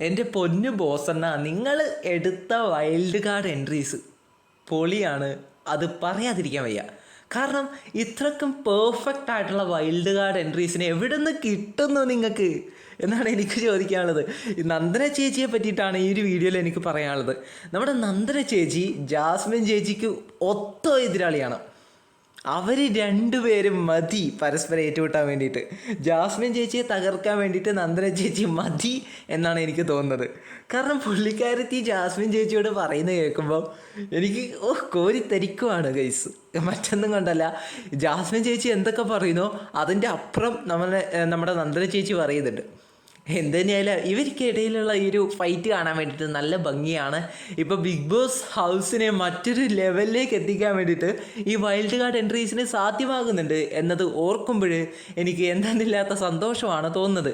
എന്റെ പൊന്നു ബോസണ്ണ നിങ്ങൾ എടുത്ത വൈൽഡ് കാർഡ് എൻട്രീസ് പൊളിയാണ്. അത് പറയാതിരിക്കാൻ വയ്യ. കാരണം ഇത്രക്കും പെർഫെക്റ്റ് ആയിട്ടുള്ള വൈൽഡ് കാർഡ് എൻട്രീസിനെ എവിടെ നിന്ന് കിട്ടുന്നു നിങ്ങൾക്ക്? എന്നാണ് എനിക്ക് ചോദിക്കാനുള്ളത്. നന്ദന ചേച്ചിയെ പറ്റിയിട്ടാണ് ഈ ഒരു വീഡിയോയിൽ എനിക്ക് പറയാനുള്ളത്. നമ്മുടെ നന്ദന ചേച്ചി ജാസ്മിൻ ചേച്ചിക്ക് ഒത്ത എതിരാളിയാണ്. അവർ രണ്ടുപേരും മതി പരസ്പരം ഏറ്റുമുട്ടാൻ വേണ്ടിയിട്ട്. ജാസ്മിൻ ചേച്ചിയെ തകർക്കാൻ വേണ്ടിയിട്ട് നന്ദന ചേച്ചി മതി എന്നാണ് എനിക്ക് തോന്നുന്നത്. കാരണം പുള്ളിക്കാരത്തി ജാസ്മിൻ ചേച്ചിയോട് പറയുന്നത് കേൾക്കുമ്പോൾ എനിക്ക് ഓ കോരി തരിക്കുവാണ് ഗൈസ് മറ്റൊന്നും കൊണ്ടല്ല. ജാസ്മിൻ ചേച്ചി എന്തൊക്കെ പറയുന്നോ അതിന്റെ അപ്പുറം നമ്മളെ നമ്മുടെ നന്ദന ചേച്ചി പറയുന്നുണ്ട്. എന്ത് തന്നെയായാലും ഇവർക്കിടയിലുള്ള ഈ ഒരു ഫൈറ്റ് കാണാൻ വേണ്ടിയിട്ട് നല്ല ഭംഗിയാണ്. ഇപ്പോൾ ബിഗ് ബോസ് ഹൗസിനെ മറ്റൊരു ലെവലിലേക്ക് എത്തിക്കാൻ വേണ്ടിയിട്ട് ഈ വൈൽഡ് കാർഡ് എൻട്രീസിന് സാധ്യമാകുന്നുണ്ട് എന്നത് ഓർക്കുമ്പോൾ എനിക്ക് എന്തെന്നില്ലാത്ത സന്തോഷമാണ് തോന്നുന്നത്.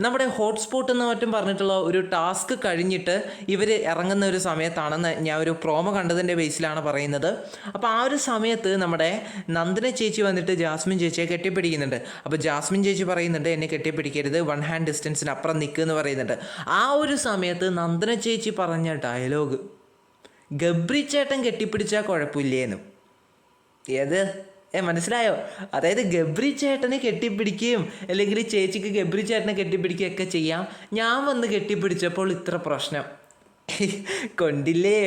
നമ്മുടെ ഹോട്ട്സ്പോട്ട് എന്ന് മറ്റും പറഞ്ഞിട്ടുള്ള ഒരു ടാസ്ക് കഴിഞ്ഞിട്ട് ഇവർ ഇറങ്ങുന്ന ഒരു സമയത്താണെന്ന് ഞാൻ ഒരു പ്രോമോ കണ്ടതിന്റെ ബേസിലാണ് പറയുന്നത്. അപ്പോൾ ആ ഒരു സമയത്ത് നമ്മുടെ നന്ദന ചേച്ചി വന്നിട്ട് ജാസ്മിൻ ചേച്ചിയെ കെട്ടിപ്പിടിക്കുന്നുണ്ട്. അപ്പോൾ ജാസ്മിൻ ചേച്ചി പറയുന്നുണ്ട് എന്നെ കെട്ടിപ്പിടിക്കരുത് വൺ ഹാൻഡ് ഡിസ്റ്റൻസിന് അപ്പുറം നിൽക്കുക എന്ന് പറയുന്നുണ്ട്. ആ ഒരു സമയത്ത് നന്ദന ചേച്ചി പറഞ്ഞ ഡയലോഗ് ഗബ്രി ചേട്ടൻ കെട്ടിപ്പിടിച്ചാൽ കുഴപ്പമില്ലേന്നും. ഏത്? മനസ്സിലായോ? അതായത് ഗബ്രി ചേട്ടനെ കെട്ടിപ്പിടിക്കുകയും അല്ലെങ്കിൽ ചേച്ചിക്ക് ഗബ്രി ചേട്ടനെ കെട്ടിപ്പിടിക്കുകയൊക്കെ ചെയ്യാം. ഞാൻ വന്ന് കെട്ടിപ്പിടിച്ചപ്പോൾ ഇത്ര പ്രശ്നം. കൊണ്ടില്ലേ?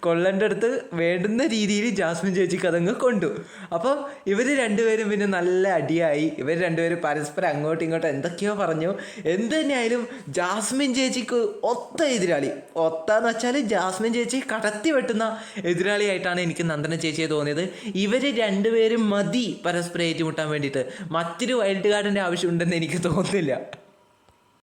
കൊള്ളേണ്ട അടുത്ത് വേണ്ടുന്ന രീതിയിൽ ജാസ്മിൻ ചേച്ചിക്ക് അതങ്ങ് കൊണ്ടു. അപ്പം ഇവർ രണ്ടുപേരും പിന്നെ നല്ല അടിയായി. ഇവർ രണ്ടുപേരും പരസ്പരം അങ്ങോട്ടും ഇങ്ങോട്ടും എന്തൊക്കെയോ പറഞ്ഞു. എന്ത് തന്നെയായാലും ജാസ്മിൻ ചേച്ചിക്ക് ഒത്ത എതിരാളി. ഒത്ത എന്ന് വെച്ചാൽ ജാസ്മിൻ ചേച്ചി കടത്തി വെട്ടുന്ന എതിരാളിയായിട്ടാണ് എനിക്ക് നന്ദന ചേച്ചിയെ തോന്നിയത്. ഇവർ രണ്ടുപേരും മതി പരസ്പരം ഏറ്റുമുട്ടാൻ വേണ്ടിയിട്ട്. മറ്റൊരു വൈൽഡ് കാർഡിന്റെ ആവശ്യമുണ്ടെന്ന് എനിക്ക് തോന്നുന്നില്ല.